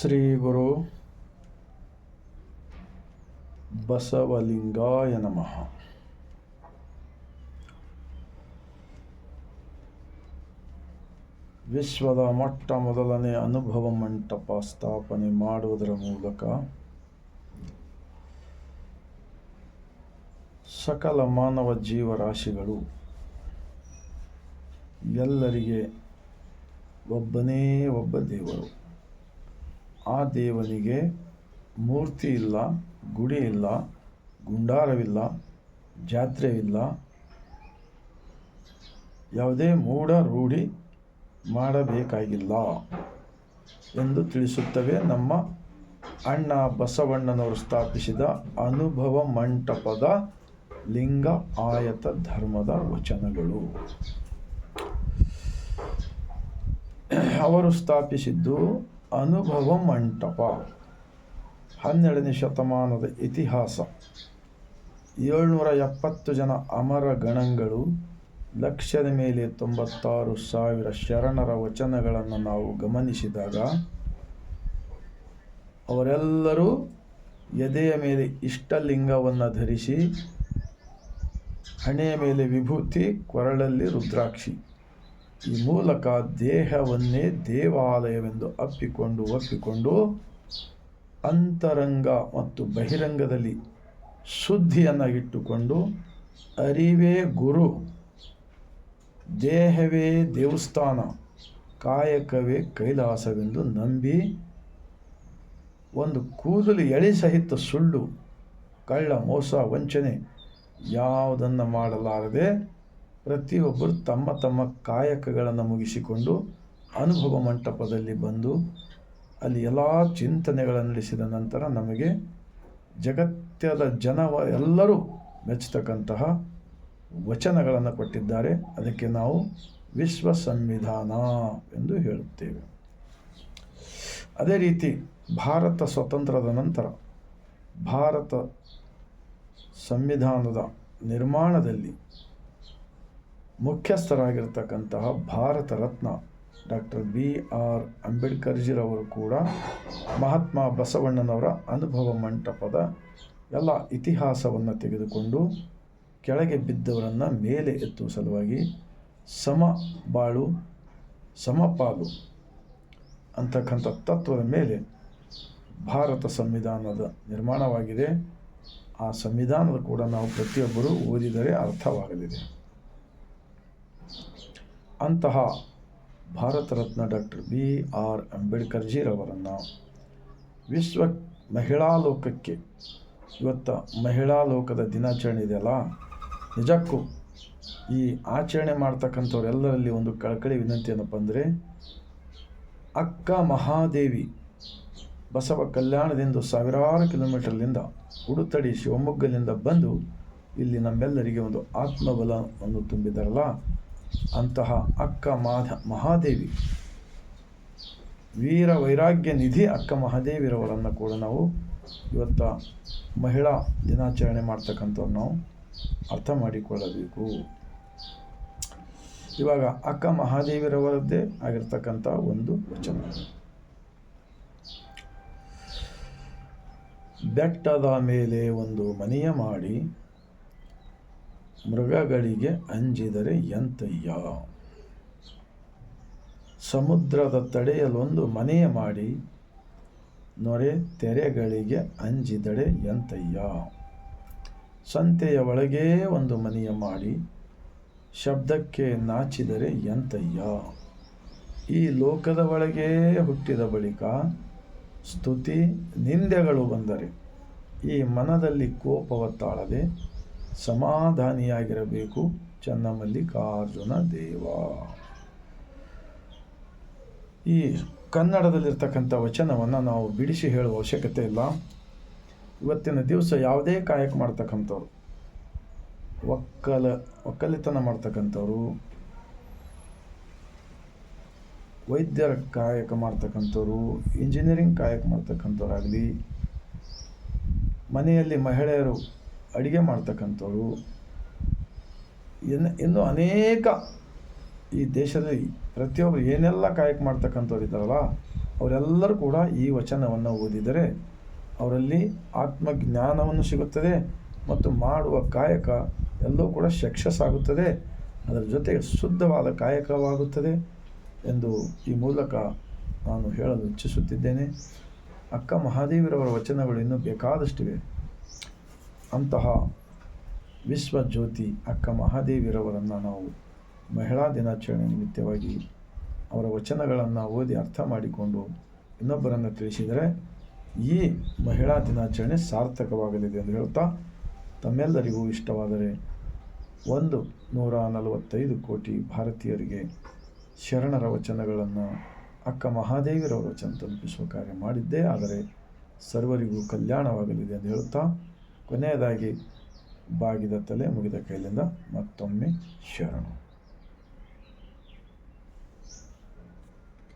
ಶ್ರೀ ಗುರು ಬಸವಲಿಂಗಾಯ ನಮಃ. ವಿಶ್ವದ ಮೊಟ್ಟ ಮೊದಲನೇ ಅನುಭವ ಮಂಟಪ ಸ್ಥಾಪನೆ ಮಾಡುವುದರ ಮೂಲಕ ಸಕಲ ಮಾನವ ಜೀವರಾಶಿಗಳು ಎಲ್ಲರಿಗೆ ಒಬ್ಬನೇ ಒಬ್ಬ ದೇವರು. ಆ ದೇವನಿಗೆ ಮೂರ್ತಿ ಇಲ್ಲ, ಗುಡಿ ಇಲ್ಲ, ಗುಂಡಾರವಿಲ್ಲ ಜಾತ್ರೆ ಇಲ್ಲ ಯಾವುದೇ ಮೂಢ ರೂಢಿ ಮಾಡಬೇಕಾಗಿಲ್ಲ ಎಂದು ತಿಳಿಸುತ್ತವೆ ನಮ್ಮ ಅಣ್ಣ ಬಸವಣ್ಣನವರು ಸ್ಥಾಪಿಸಿದ ಅನುಭವ ಮಂಟಪದ ಲಿಂಗ ಆಯತ ಧರ್ಮದ ವಚನಗಳು. ಅವರು ಸ್ಥಾಪಿಸಿದ್ದು ಅನುಭವ ಮಂಟಪ ಹನ್ನೆರಡನೇ ಶತಮಾನದ ಇತಿಹಾಸ. ಏಳ್ನೂರ ಎಪ್ಪತ್ತು ಜನ ಅಮರ ಗಣಗಳು ಲಕ್ಷದ ಮೇಲೆ ತೊಂಬತ್ತಾರು ಸಾವಿರ ಶರಣರ ವಚನಗಳನ್ನು ನಾವು ಗಮನಿಸಿದಾಗ ಅವರೆಲ್ಲರೂ ಎದೆಯ ಮೇಲೆ ಇಷ್ಟಲಿಂಗವನ್ನು ಧರಿಸಿ, ಹಣೆಯ ಮೇಲೆ ವಿಭೂತಿ, ಕೊರಳಲ್ಲಿ ರುದ್ರಾಕ್ಷಿ. ಈ ಮೂಲಕ ದೇಹವನ್ನೇ ದೇವಾಲಯವೆಂದು ಅಪ್ಪಿಕೊಂಡು ಒಪ್ಪಿಕೊಂಡು ಅಂತರಂಗ ಮತ್ತು ಬಹಿರಂಗದಲ್ಲಿ ಶುದ್ಧಿಯನ್ನು ಇಟ್ಟುಕೊಂಡು, ಅರಿವೇ ಗುರು, ದೇಹವೇ ದೇವಸ್ಥಾನ, ಕಾಯಕವೇ ಕೈಲಾಸವೆಂದು ನಂಬಿ ಒಂದು ಕೂದಲು ಎಳೆ ಸಹಿತ ಸುಳ್ಳು, ಕಳ್ಳ ಮೋಸ, ವಂಚನೆ ಯಾವುದನ್ನು ಮಾಡಲಾರದೆ ಪ್ರತಿಯೊಬ್ಬರು ತಮ್ಮ ತಮ್ಮ ಕಾಯಕಗಳನ್ನು ಮುಗಿಸಿಕೊಂಡು ಅನುಭವ ಮಂಟಪದಲ್ಲಿ ಬಂದು ಅಲ್ಲಿ ಎಲ್ಲ ಚಿಂತನೆಗಳನ್ನು ನಡೆಸಿದ ನಂತರ ನಮಗೆ ಜಗತ್ತದ ಜನವ ಎಲ್ಲರೂ ಮೆಚ್ಚತಕ್ಕಂತಹ ವಚನಗಳನ್ನು ಕೊಟ್ಟಿದ್ದಾರೆ. ಅದಕ್ಕೆ ನಾವು ವಿಶ್ವ ಸಂವಿಧಾನ ಎಂದು ಹೇಳುತ್ತೇವೆ. ಅದೇ ರೀತಿ ಭಾರತ ಸ್ವತಂತ್ರದ ನಂತರ ಭಾರತ ಸಂವಿಧಾನದ ನಿರ್ಮಾಣದಲ್ಲಿ ಮುಖ್ಯಸ್ಥರಾಗಿರ್ತಕ್ಕಂತಹ Bharat Ratna doctor B R ಅಂಬೇಡ್ಕರ್ಜಿರವರು ಕೂಡ ಮಹಾತ್ಮ ಬಸವಣ್ಣನವರ ಅನುಭವ ಮಂಟಪದ ಎಲ್ಲ ಇತಿಹಾಸವನ್ನು ತೆಗೆದುಕೊಂಡು ಕೆಳಗೆ ಬಿದ್ದವರನ್ನು ಮೇಲೆ ಎತ್ತುವ ಸಲುವಾಗಿ ಸಮ ಬಾಳು ಸಮಪಾಲು ಅಂತಕ್ಕಂಥ ತತ್ವದ ಮೇಲೆ ಭಾರತ ಸಂವಿಧಾನದ ನಿರ್ಮಾಣವಾಗಿದೆ. ಆ ಸಂವಿಧಾನದ ಕೂಡ ನಾವು ಪ್ರತಿಯೊಬ್ಬರೂ ಓದಿದರೆ ಅರ್ಥವಾಗಲಿದೆ. ಅಂತಹ Bharat Ratna doctor B R ಅಂಬೇಡ್ಕರ್ಜಿರವರನ್ನು ವಿಶ್ವ ಮಹಿಳಾ ಲೋಕಕ್ಕೆ ಇವತ್ತು ಮಹಿಳಾ ಲೋಕದ ದಿನಾಚರಣೆ ಇದೆಯಲ್ಲ? ನಿಜಕ್ಕೂ ಈ ಆಚರಣೆ ಮಾಡ್ತಕ್ಕಂಥವ್ರೆಲ್ಲರಲ್ಲಿ ಒಂದು ಕಳಕಳಿ ವಿನಂತಿ ಏನಪ್ಪ ಅಂದರೆ, ಅಕ್ಕ ಮಹಾದೇವಿ ಬಸವ ಕಲ್ಯಾಣದಿಂದ ಸಾವಿರಾರು ಕಿಲೋಮೀಟರ್ಲಿಂದ ಉಡುತಡಿ ಶಿವಮೊಗ್ಗದಿಂದ ಬಂದು ಇಲ್ಲಿ ನಮ್ಮೆಲ್ಲರಿಗೆ ಒಂದು ಆತ್ಮಬಲವನ್ನು ತುಂಬಿದಾರಲ್ಲ ಅಂತಹ ಅಕ್ಕ ಮಾಧ, ಮಹಾದೇವಿ. ವೀರ ವೈರಾಗ್ಯ ನಿಧಿ ಅಕ್ಕ ಮಹಾದೇವಿರವರನ್ನು ಕೂಡ ನಾವು ಇವತ್ತ ಮಹಿಳಾ ದಿನಾಚರಣೆ ಮಾಡ್ತಕ್ಕಂಥವ್ರು ನಾವು ಅರ್ಥ ಮಾಡಿಕೊಳ್ಳಬೇಕು. ಇವಾಗ ಅಕ್ಕ ಮಹಾದೇವಿರವರದ್ದೇ ಆಗಿರ್ತಕ್ಕಂಥ ಒಂದು ವಚನ. ಬೆಟ್ಟದ ಮೇಲೆ ಒಂದು ಮನೆಯ ಮಾಡಿ ಮೃಗಗಳಿಗೆ ಅಂಜಿದರೆ ಎಂತಯ್ಯ? ಸಮುದ್ರದ ತಡೆಯಲೊಂದು ಮನೆಯ ಮಾಡಿ, ನೊರೆ ತೆರೆಗಳಿಗೆ ಅಂಜಿದಡೆ ಎಂತಯ್ಯ? ಸಂತೆಯ ಒಳಗೇ ಒಂದು ಮನೆಯ ಮಾಡಿ, ಶಬ್ದಕ್ಕೆ ನಾಚಿದರೆ ಎಂತಯ್ಯ? ಈ ಲೋಕದ ಒಳಗೇ ಹುಟ್ಟಿದ ಬಳಿಕ ಸ್ತುತಿ ನಿಂದೆಗಳು ಬಂದರೆ, ಈ ಮನದಲ್ಲಿ ಕೋಪವತ್ತಾಳದೆ ತಾಳದೆ ಸಮಾಧಾನಿಯಾಗಿರಬೇಕು. ಚನ್ನಮಲ್ಲಿಕಾರ್ಜುನ ದೇವ. ಈ ಕನ್ನಡದಲ್ಲಿರ್ತಕ್ಕಂಥ ವಚನವನ್ನು ನಾವು ಬಿಡಿಸಿ ಹೇಳುವ ಅವಶ್ಯಕತೆ ಇಲ್ಲ. ಇವತ್ತಿನ ದಿವಸ ಯಾವುದೇ ಕಾಯಕ ಮಾಡ್ತಕ್ಕಂಥವ್ರು, ಒಕ್ಕಲ, ಒಕ್ಕಲಿತನ ಮಾಡ್ತಕ್ಕಂಥವ್ರು, ವೈದ್ಯರ ಕಾಯಕ ಮಾಡ್ತಕ್ಕಂಥವ್ರು ಇಂಜಿನಿಯರಿಂಗ್ ಕಾಯಕ ಮಾಡ್ತಕ್ಕಂಥವ್ರಾಗಲಿ, ಮನೆಯಲ್ಲಿ ಮಹಿಳೆಯರು ಅಡುಗೆ ಮಾಡ್ತಕ್ಕಂಥವ್ರು ಇನ್ನು ಇನ್ನೂ ಅನೇಕ ಈ ದೇಶದಲ್ಲಿ ಪ್ರತಿಯೊಬ್ಬರು ಏನೆಲ್ಲ ಕಾಯಕ ಮಾಡ್ತಕ್ಕಂಥವ್ರು ಇದ್ದಾರಲ್ಲ, ಅವರೆಲ್ಲರೂ ಕೂಡ ಈ ವಚನವನ್ನು ಓದಿದರೆ ಅವರಲ್ಲಿ ಆತ್ಮಜ್ಞಾನವನ್ನು ಸಿಗುತ್ತದೆ ಮತ್ತು ಮಾಡುವ ಕಾಯಕ ಎಲ್ಲವೂ ಕೂಡ ಸಕ್ಸಸ್ ಆಗುತ್ತದೆ. ಅದರ ಜೊತೆಗೆ ಶುದ್ಧವಾದ ಕಾಯಕವಾಗುತ್ತದೆ ಎಂದು ಈ ಮೂಲಕ ನಾನು ಹೇಳಲು ಇಚ್ಛಿಸುತ್ತಿದ್ದೇನೆ. ಅಕ್ಕ ಮಹಾದೇವಿರವರ ವಚನಗಳು ಇನ್ನೂ ಬೇಕಾದಷ್ಟಿವೆ. ಅಂತಹ ವಿಶ್ವಜ್ಯೋತಿ ಅಕ್ಕ ಮಹಾದೇವಿರವರನ್ನು ನಾವು ಮಹಿಳಾ ದಿನಾಚರಣೆ ನಿಮಿತ್ತವಾಗಿ ಅವರ ವಚನಗಳನ್ನು ಓದಿ ಅರ್ಥ ಮಾಡಿಕೊಂಡು ಇನ್ನೊಬ್ಬರನ್ನು ತಿಳಿಸಿದರೆ ಈ ಮಹಿಳಾ ದಿನಾಚರಣೆ ಸಾರ್ಥಕವಾಗಲಿದೆ ಎಂದು ಹೇಳ್ತಾ ತಮ್ಮೆಲ್ಲರಿಗೂ ಇಷ್ಟವಾದರೆ ಒಂದು ನೂರ ನಲವತ್ತೈದು ಕೋಟಿ ಭಾರತೀಯರಿಗೆ ಶರಣರ ವಚನಗಳನ್ನು ಅಕ್ಕ ಮಹಾದೇವಿರವರ ವಚನ ತಲುಪಿಸುವ ಕಾರ್ಯ ಮಾಡಿದ್ದೇ ಆದರೆ ಸರ್ವರಿಗೂ ಕಲ್ಯಾಣವಾಗಲಿದೆ ಎಂದು ಹೇಳುತ್ತಾ ಕೊನೆಯದಾಗಿ ಬಾಗಿದ ತಲೆ ಮುಗಿದ ಕೈಲಿಂದ ಮತ್ತೊಮ್ಮೆ ಶರಣು.